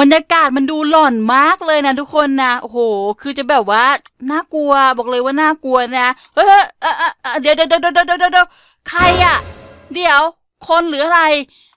บรรยากาศมันดูหลอนมากเลยนะทุกคนนะโอ้โห คือจะแบบว่าน่ากลัวบอกเลยว่าน่ากลัวนะเฮ้ยเออเอ่อเอ่อเดี๋ยวเดี๋ยวเดี๋ยวเดี๋ยวเดี๋ยวเดี๋ยวใครอะเดี๋ยว คนหรืออะไร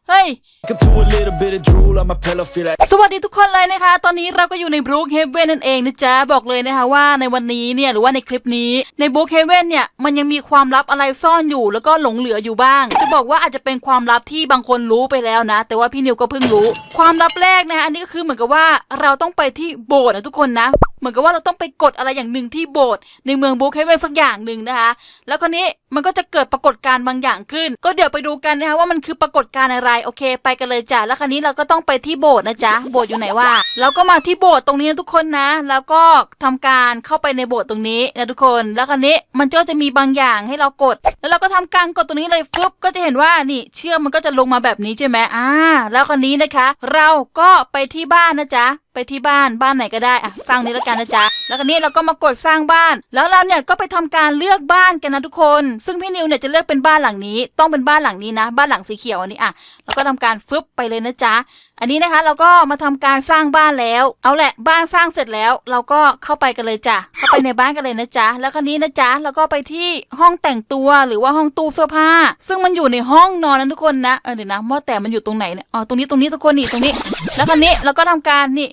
เฮ้ย Up to a little bit of drool on my pillow, feel like สวัสดีทุกคนเลยนะคะ ตอนนี้เราก็อยู่ในบ o ู k เฮเว่นนั่นเองนะจ๊ะ บอกเลยนะคะว่าในวันนี้เนี่ยหรือว่าในคลิปนี้ในบ o ู k เฮเว่นเนี่ยมันยังมีความลับอะไรซ่อนอยู่ แล้วก็หลงเหลืออยู่บ้าง จะบอกว่าอาจจะเป็นความลับที่บางคนรู้ไปแล้วนะ แต่ว่าพี่นิวก็เพิ่งรู้ ความลับแรกนะคะอันนี้ก็คือเหมือนกับว่าเราต้องไปที่โบสถ์นะทุกคนนะ เหมือนกับว่าเราต้องไปกดอะไรอย่างหนึ่งที่โบสถ์ในเมืองบ o ู k เฮเว่นสักอย่างหนึ่งนะคะ แล้วคราวนี้มันก็จะเกิดปรากฏการณ์บางอย่างขึ้น ก็เดี๋ยวไปดูกันนะคะว่ามันคือปรากฏการณ์อะไรโอเค ไปกันเลยจ้ะแล้วคราวนี้เราก็ต้องไปที่โบสถ์นะจ๊ะโบสถ์อยู่ไหนว่าเราก็มาที่โบสถ์ตรงนี้นะทุกคนนะ แล้วก็ทำการเข้าไปในโบสถ์ตรงนี้นะทุกคน แล้วคราวนี้มันก็จะมีบางอย่างให้เรากด แล้วเราก็ทำการกดตรงนี้เลยฟึบก็จะเห็นว่านี่เชือกมันก็จะลงมาแบบนี้ใช่ไหมอ่า แล้วคราวนี้นะคะ เราก็ไปที่บ้านนะจ๊ะ ที่บ้านบ้านไหนก็ได้อะสร้างนี้แล้วกันนะจ๊ะแล้วก็นี้เราก็มากดสร้างบ้าน แล้วเราเนี่ยก็ไปทำการเลือกบ้านกันนะทุกคน ซึ่งพี่นิวเนี่ยจะเลือกเป็นบ้านหลังนี้ ต้องเป็นบ้านหลังนี้นะ บ้านหลังสีเขียวอันนี้อะแล้วก็ทำการฟึบไปเลยนะจ๊ะ อันนี้นะคะเราก็มาทำการสร้างบ้านแล้ว เอาแหละบ้านสร้างเสร็จแล้ว เราก็เข้าไปกันเลยจ้ะเข้าไปในบ้านกันเลยนะจ๊ะแล้วคราวนี้นะจ๊ะเราก็ไปที่ห้องแต่งตัวหรือว่าห้องตู้เสื้อผ้า ซึ่งมันอยู่ในห้องนอนนะทุกคนนะเออเดี๋ยวนะหม้อแต่มันอยู่ตรงไหนเนี่ยอ๋อตรงนี้ตรงนี้ทุกคนนี่ตรงนี้ แล้วคราวนี้เราก็ทำการนี่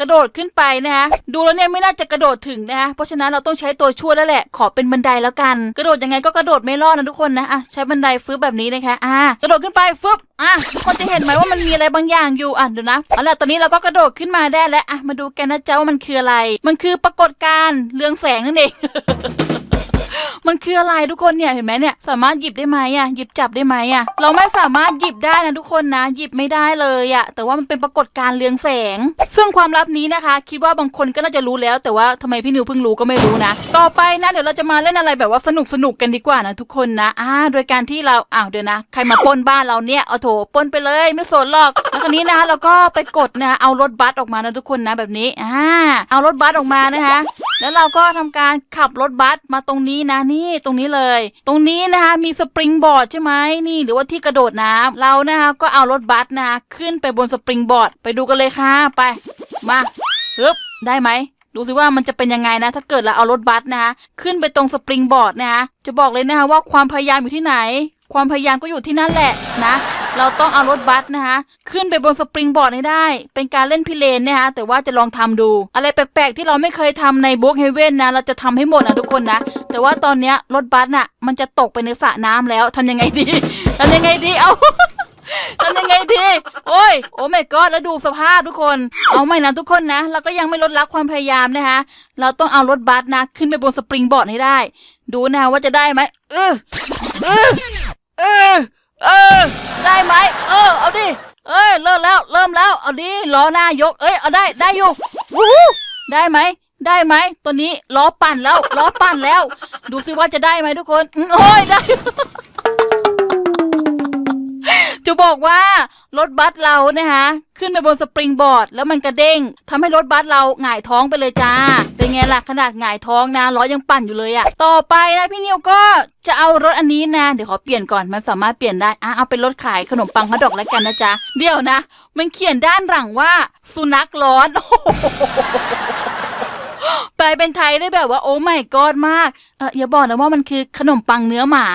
กระโดดขึ้นไปนะคะดูแล้วเนี่ยไม่น่าจะกระโดดถึงนะคะเพราะฉะนั้นเราต้องใช้ตัวช่วยแล้วแหละ ขอเป็นบันไดแล้วกัน กระโดดยังไงก็กระโดดไม่รอดนะทุกคนนะอะใช้บันไดฟื้บแบบนี้นะคะอ่ากระโดดขึ้นไปฟึบอะทุกคนจะเห็นไหมว่ามันมีอะไรบางอย่างอยู่อะเดี๋ยวนะเอาละตอนนี้เราก็กระโดดขึ้นมาได้แล้วอะมาดูกันนะจ๊ะว่ามันคืออะไร มันคือปรากฏการณ์เรืองแสงนั่นเอง มันคืออะไรทุกคนเนี่ยเห็นไหมเนี่ยสามารถหยิบได้ไหมอะหยิบจับได้ไหมอะเราไม่สามารถหยิบได้นะทุกคนนะ หยิบไม่ได้เลยอะแต่ว่ามันเป็นปรากฏการณ์เรืองแสง ซึ่งความลับนี้นะคะ คิดว่าบางคนก็น่าจะรู้แล้ว แต่ว่าทำไมพี่นิวเพิ่งรู้ก็ไม่รู้นะ ต่อไปนะเดี๋ยวเราจะมาเล่นอะไรแบบว่าสนุกสนุกกันดีกว่านะทุกคนนะอ่าโดยการที่เราอ้าวเดี๋ยวนะ ใครมาป้นบ้านเราเนี่ยเอาโถป้นไปเลยไม่สนหรอกแล้วคราวนี้นะคะเราก็ไปกดนะเอารถบัสออกมานะทุกคนนะแบบนี้อ่าเอารถบัสออกมานะคะ แล้วเราก็ทำการขับรถบัสมาตรงนี้นะนี่ตรงนี้เลย ตรงนี้นะคะมีสปริงบอร์ดใช่ไหมนี่ หรือว่าที่กระโดดน้ำเรานะคะก็เอารถบัสนะคะขึ้นไปบนสปริงบอร์ดไปดูกันเลยค่ะไปมาฮึบได้ไหมดูสิว่ามันจะเป็นยังไงนะ ถ้าเกิดเราเอารถบัสนะคะขึ้นไปตรงสปริงบอร์ดนะคะจะบอกเลยนะคะว่าความพยายามอยู่ที่ไหน ความพยายามก็อยู่ที่นั่นแหละนะ เราต้องเอารถบัสนะคะ ขึ้นไปบนสปริงบอร์ดให้ได้ เป็นการเล่นพิเรนนะคะแต่ว่าจะลองทำดู อะไรแปลกๆ ที่เราไม่เคยทำในบุ๊กเฮเว่นนะ เราจะทำให้หมดนะทุกคนนะ แต่ว่าตอนเนี้ยรถบัสน่ะ มันจะตกไปในสระน้ำแล้วทำยังไงดีทำยังไงดีเอาทำยังไงดี โอ้ย โอ้ไม่ก็แล้วดูสภาพทุกคน เอาไม่นะทุกคนนะ เราก็ยังไม่ลดละความพยายามนะคะ เราต้องเอารถบัสนะ ขึ้นไปบนสปริงบอร์ดให้ได้ ดูนะว่าจะได้ไหมเออเออเออ เออ ได้ไหมเออ เอาดิ เอ้ย เริ่มแล้ว เริ่มแล้ว เอาดิ ล้อหน้ายก เอ้ย เอาได้ ได้อยู่วู้ได้ไหม ได้ไหม ตัวนี้ล้อปั่นแล้ว ล้อปั่นแล้ว ดูซิว่าจะได้ไหมทุกคน โอ้ย ได้ จะบอกว่ารถบัสเรานะคะขึ้นไปบนสปริงบอร์ดแล้วมันกระเด้งทำให้รถบัสเราหงายท้องไปเลยจ้า เป็นไงล่ะขนาดหงายท้องนะล้อยังปั่นอยู่เลยอะต่อไปนะพี่นิวก็จะเอารถอันนี้นะเดี๋ยวขอเปลี่ยนก่อนมันสามารถเปลี่ยนได้อะเอาเป็นรถขายขนมปังฮอทดอกแล้วกันนะจ๊ะเดี๋ยวนะ มันเขียนด้านหลังว่าสุนัขร้อนแปลเป็นไทยได้แบบว่าโอ้ไม่กอดมากเอออย่าบอกนะว่ามันคือขนมปังเนื้อหมา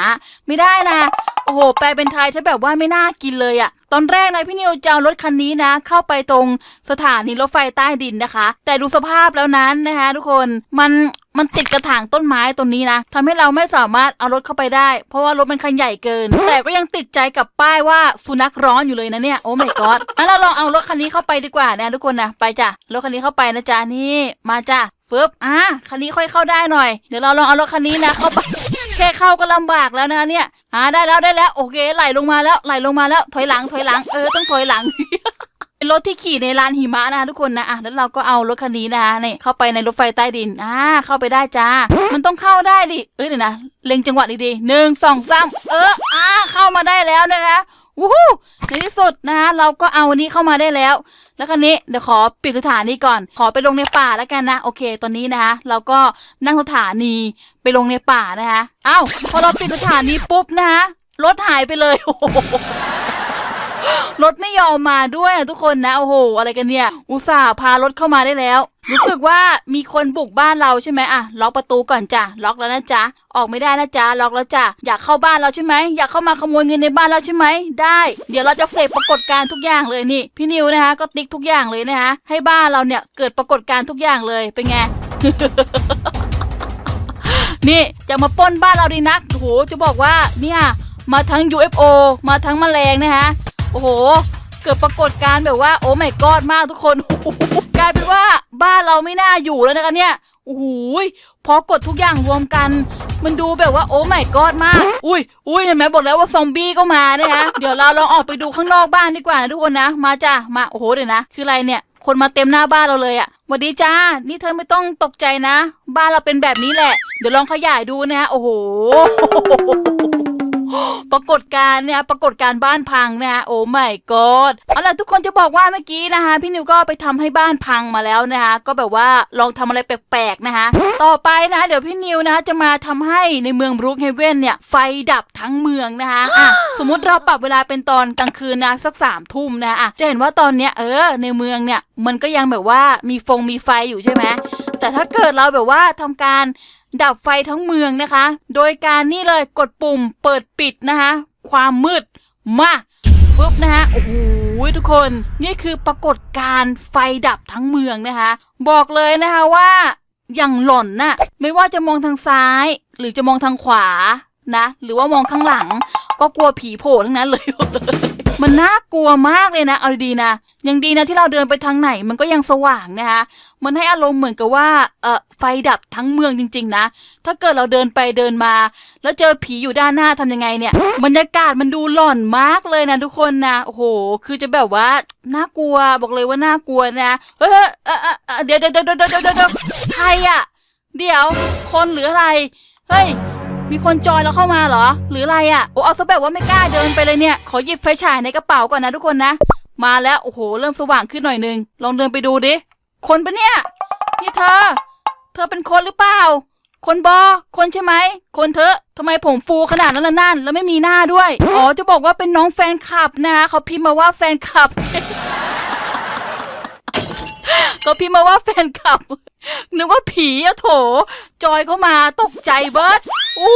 ไม่ได้นะ โอ้โห แปลเป็นไทยถ้าแบบว่าไม่น่ากินเลยอะตอนแรกนะพี่นิวจะเอารถคันนี้นะ เข้าไปตรงสถานีรถไฟใต้ดินนะคะ แต่ดูสภาพแล้วนั้นนะคะทุกคนมันมันติดกระถางต้นไม้ต้นนี้นะทำให้เราไม่สามารถเอารถเข้าไปได้ เพราะว่ารถมันคันใหญ่เกิน แต่ก็ยังติดใจกับป้ายว่าสุนัขร้อนอยู่เลยนะเนี่ยโอ้ my god งั้นเราลองเอารถคันนี้เข้าไปดีกว่านะทุกคนนะไปจ้ะรถคันนี้เข้าไปนะจ๊ะนี่มาจ้ะฟึบอะคันนี้ค่อยเข้าได้หน่อย เดี๋ยวเราลองเอารถคันนี้นะเข้าไป แค่เข้าก็ลำบากแล้วนะเนี่ยอ่าได้แล้วได้แล้ว โอเคไหลลงมาแล้วไหลลงมาแล้ว ถอยหลังถอยหลังเออต้องถอยหลังเป็นรถที่ขี่ในลานหิมะนะทุกคนนะอะแล้วเราก็เอารถคันนี้นะคะนี่เข้าไปในรถไฟใต้ดินอ่าเข้าไปได้จ้า มันต้องเข้าได้ดิเอ้ยเดี๋ยวนะเล็งจังหวะดีๆหนึ่งสองสามเอออ่าเข้ามาได้แล้วนะคะวู้ในที่สุดนะคะเราก็เอาอันนี้เข้ามาได้แล้ว แล้วคันนี้เดี๋ยวขอปิดสถานีก่อน ขอไปลงในป่าแล้วกันนะ โอเค ตอนนี้นะคะ เราก็นั่งสถานีไปลงในป่านะคะ เอ้า พอเราปิดสถานีปุ๊บนะคะรถหายไปเลยโอ้โห รถไม่ยอมมาด้วยอะทุกคนนะโอ้โห อะไรกันเนี่ย อุตส่าห์พารถเข้ามาได้แล้ว รู้สึกว่ามีคนบุกบ้านเราใช่ไหมอะล็อกประตูก่อนจ้ะล็อกแล้วนะจ๊ะออกไม่ได้นะจ๊ะล็อกแล้วจ้ะอยากเข้าบ้านเราใช่ไหมอยากเข้ามาขโมยเงินในบ้านเราใช่ไหมได้ เดี๋ยวเราจะเสกปรากฏการณ์ทุกอย่างเลยนี่ พี่นิวนะคะ ก็ติ๊กทุกอย่างเลยนะคะให้บ้านเราเนี่ยเกิดปรากฏการณ์ทุกอย่างเลยเป็นไงนี่จะมาป้นบ้านเราดีนักโอ้โหจะบอกว่าเนี่ยมาทั้ง UFO มาทั้งแมลงนะคะ โอ้โห เกิดปรากฏการณ์แบบว่า โอ้ไม่กอดมากทุกคน กลายเป็นว่าบ้านเราไม่น่าอยู่แล้วนะคะเนี่ยโอ้โหพอกดทุกอย่างรวมกัน มันดูแบบว่าโอ้ไม่กอดมาก อุ้ยอุ้ยเห็นไหมบอกแล้วว่าซอมบี้ก็มานะคะเดี๋ยวเราลองออกไปดูข้างนอกบ้านดีกว่านะทุกคนนะ มาจ้ะมาโอ้โหเดี๋ยวนะ คืออะไรเนี่ย คนมาเต็มหน้าบ้านเราเลยอะ่ะสวัสดีจ้า นี่เธอไม่ต้องตกใจนะ บ้านเราเป็นแบบนี้แหละ เดี๋ยวลองขยายดูนะฮะ โอ้โห ปรากฏการณ์เนี่ยปรากฏการณ์บ้านพังนะฮะโอ้ไม่กอดเอาล่ะทุกคนจะบอกว่าเมื่อกี้นะคะพี่นิวก็ไปทำให้บ้านพังมาแล้วนะคะก็แบบว่าลองทำอะไรแปลกๆนะคะต่อไปนะคะเดี๋ยวพี่นิวนะคะจะมาทำให้ในเมืองบรูคเฮเว่นเนี่ยไฟดับทั้งเมืองนะคะอะสมมุติเราปรับเวลาเป็นตอนกลางคืนนะสักสามทุ่มนะอะจะเห็นว่าตอนเนี้ยเออในเมืองเนี่ยมันก็ยังแบบว่ามีฟงมีไฟอยู่ใช่ไหมแต่ถ้าเกิดเราแบบว่าทำการ ดับไฟทั้งเมืองนะคะ โดยการนี่เลยกดปุ่มเปิดปิดนะคะ ความมืดมาปุ๊บนะคะโอ้โหทุกคนนี่คือปรากฏการณ์ไฟดับทั้งเมืองนะคะ บอกเลยนะคะว่าอย่างหล่อนน่ะไม่ว่าจะมองทางซ้าย หรือจะมองทางขวานะ หรือว่ามองข้างหลัง ก็กลัวผีโผล่ทั้งนั้นเลย มันน่ากลัวมากเลยนะ เอาดีๆนะ ยังดีนะที่เราเดินไปทางไหนมันก็ยังสว่างนะคะ มันให้อารมณ์เหมือนกับว่า เออไฟดับทั้งเมืองจริง ๆ นะ ถ้าเกิดเราเดินไปเดินมา แล้วเจอผีอยู่ด้านหน้าทำยังไงเนี่ย บรรยากาศมันดูหลอนมากเลยนะทุกคนนะ โอ้โห คือจะแบบว่า น่ากลัว บอกเลยว่าน่ากลัวนะ เฮ้ยเออเออเออเดี๋ยวเดี๋ยวเดี๋ยวเดี๋ยวเดี๋ยวเดี๋ยวใครอะเดี๋ยว คนหรืออะไร เฮ้ย มีคนจอยเราเข้ามาเหรอ หรืออะไรอะ่ะโอ้เอาซะแบบว่าไม่กล้าเดินไปเลยเนี่ย ขอหยิบไฟฉายในกระเป๋าก่อนนะทุกคนนะ มาแล้วโอ้โหเริ่มสว่างขึ้นหน่อยนึงลองเดินไปดูดิ คนปะเนี่ยนี่เธอ เธอเป็นคนหรือเปล่า คนบอ คนใช่ไหม คนเธอทำไมผมฟูขนาดนั้นล่ะนั่น แล้วไม่มีหน้าด้วย อ๋อจะบอกว่าเป็นน้องแฟนคลับนะคะเขาพิมพ์มาว่าแฟนคลับก็พิมพ์มาว่าแฟนคลับ นึกว่าผีอะโถ จอยเข้ามาตกใจเบิร์ด โอ้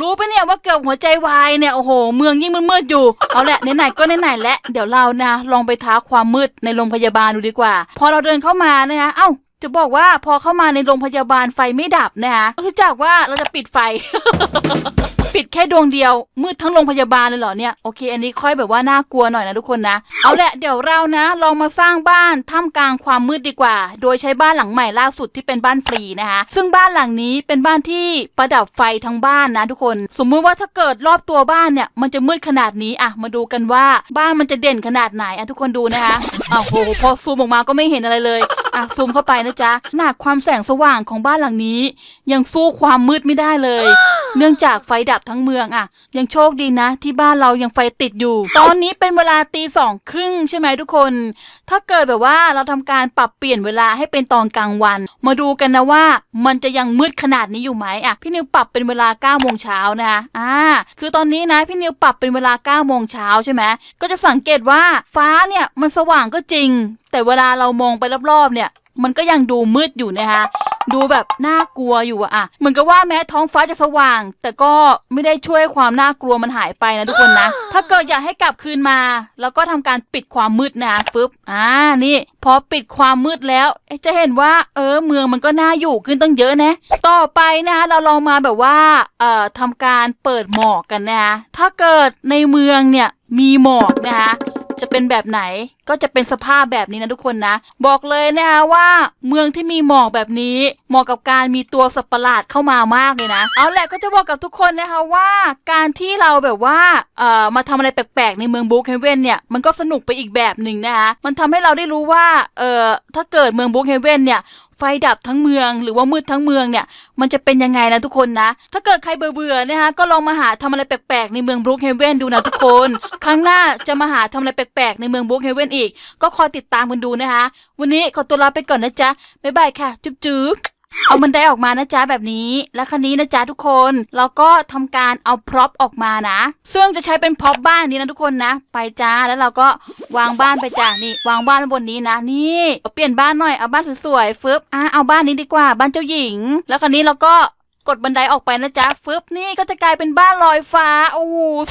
รู้ปะเนี่ยว่าเกือบหัวใจวายเนี่ยโอ้โห เมืองยิ่งมืดๆอยู่ เอาแหละไหนๆก็ไหนๆและเดี๋ยวเรานะลองไปท้าความมืดในโรงพยาบาลดูดีกว่า พอเราเดินเข้ามานะคะเอ้าจะบอกว่าพอเข้ามาในโรงพยาบาลไฟไม่ดับนะคะคือจากว่าเราจะปิดไฟ ปิดแค่ดวงเดียว มืดทั้งโรงพยาบาลเลยเหรอเนี่ยโอเค อันนี้ค่อยแบบว่าน่ากลัวหน่อยนะทุกคนนะ เอาแหละเดี๋ยวเรานะลองมาสร้างบ้านท่ามกลางความมืดดีกว่า โดยใช้บ้านหลังใหม่ล่าสุดที่เป็นบ้านฟรีนะคะซึ่งบ้านหลังนี้เป็นบ้านที่ประดับไฟทั้งบ้านนะทุกคน สมมุติว่าถ้าเกิดรอบตัวบ้านเนี่ยมันจะมืดขนาดนี้อะมาดูกันว่าบ้านมันจะเด่นขนาดไหนอะทุกคนดูนะคะอ้าวโหพอซูมออกมาก็ไม่เห็นอะไรเลยอะซูมเข้าไปนะจ๊ะขนาดความแสงสว่างของบ้านหลังนี้ ยังสู้ความมืดไม่ได้เลย เนื่องจากไฟดับทั้งเมืองอะยังโชคดีนะ ที่บ้านเรายังไฟติดอยู่ ตอนนี้เป็นเวลาตีสองครึ่งใช่ไหมทุกคน ถ้าเกิดแบบว่าเราทำการปรับเปลี่ยนเวลาให้เป็นตอนกลางวัน มาดูกันนะว่ามันจะยังมืดขนาดนี้อยู่ไหมอะพี่นิวปรับเป็นเวลา9ก้าโมงเช้านะคะอ่า คือตอนนี้นะพี่นิวปรับเป็นเวลา9ก้าโมงเช้าใช่ไหมก็จะสังเกตว่าฟ้าเนี่ยมันสว่างก็จริง แต่เวลาเรามองไปรอบๆเนี่ย มันก็ยังดูมืดอยู่นะคะ ดูแบบน่ากลัวอยู่อะอะเหมือนกับว่าแม้ท้องฟ้าจะสว่าง แต่ก็ไม่ได้ช่วยความน่ากลัวมันหายไปนะทุกคนนะ ถ้าเกิดอยากให้กลับคืนมา แล้วก็ทำการปิดความมืดนะฟึบอ่านี่ พอปิดความมืดแล้วเอ๊ะจะเห็นว่าเออเมืองมันก็น่าอยู่ขึ้นตั้งเยอะนะ ต่อไปนะคะเราลองมาแบบว่าเอ่อทำการเปิดหมอกกันนะคะถ้าเกิดในเมืองเนี่ยมีหมอกนะคะ จะเป็นแบบไหน ก็จะเป็นสภาพแบบนี้นะทุกคนนะ บอกเลยนะคะว่าเมืองที่มีหมอกแบบนี้เหมาะกับการมีตัวสัตว์ประหลาดเข้ามามากเลยนะ เอาแหละก็จะบอกกับทุกคนนะคะว่า การที่เราแบบว่าเอ่อมาทำอะไรแปลกๆ ในเมืองบุ๊กเฮเว่นเนี่ยมันก็สนุกไปอีกแบบหนึ่งนะคะมันทำให้เราได้รู้ว่าเอ่อถ้าเกิดเมืองบุ๊กเฮเว่นเนี่ย ไฟดับทั้งเมือง หรือว่ามืดทั้งเมืองเนี่ย มันจะเป็นยังไงนะทุกคนนะ ถ้าเกิดใครเบื่อๆนะคะก็ลองมาหาทำอะไรแปลกๆในเมืองบรูคเฮเวนดูนะทุกคน ครั้งหน้าจะมาหาทำอะไรแปลกๆในเมืองบรูคเฮเวนอีก ก็คอยติดตามกันดูนะคะ วันนี้ขอตัวลาไปก่อนนะจ๊ะบ๊ายบายค่ะ จุ๊บ เอาบันไดออกมานะจ๊ะแบบนี้ แล้วคันนี้นะจ๊ะทุกคนเราก็ทำการเอาพร็อพออกมานะ ซึ่งจะใช้เป็นพร็อพบ้านนี้นะทุกคนนะ ไปจ้าแล้วเราก็วางบ้านไปจ้ะนี่ วางบ้านบนนี้นะ นี่เปลี่ยนบ้านหน่อยเอาบ้านสวยๆฟึบอะเอาบ้านนี้ดีกว่า บ้านเจ้าหญิง แล้วคันนี้เราก็กดบันไดออกไปนะจ๊ะฟึบนี่ก็จะกลายเป็นบ้านลอยฟ้าโอ้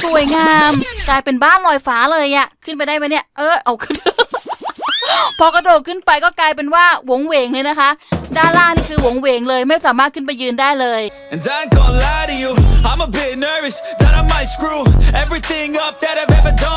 สวยงาม กลายเป็นบ้านลอยฟ้าเลยอะขึ้นไปได้ไหมเนี่ยเออเอาขึ้น พอกระโดดขึ้นไปก็กลายเป็นว่าหวงเหวงเลยนะคะ ด้านล่างนี่คือหวงเหวงเลยไม่สามารถขึ้นไปยืนได้เลย And I ain't gonna lie to you, I'm a bit nervous that I might screw everything up that I've ever done.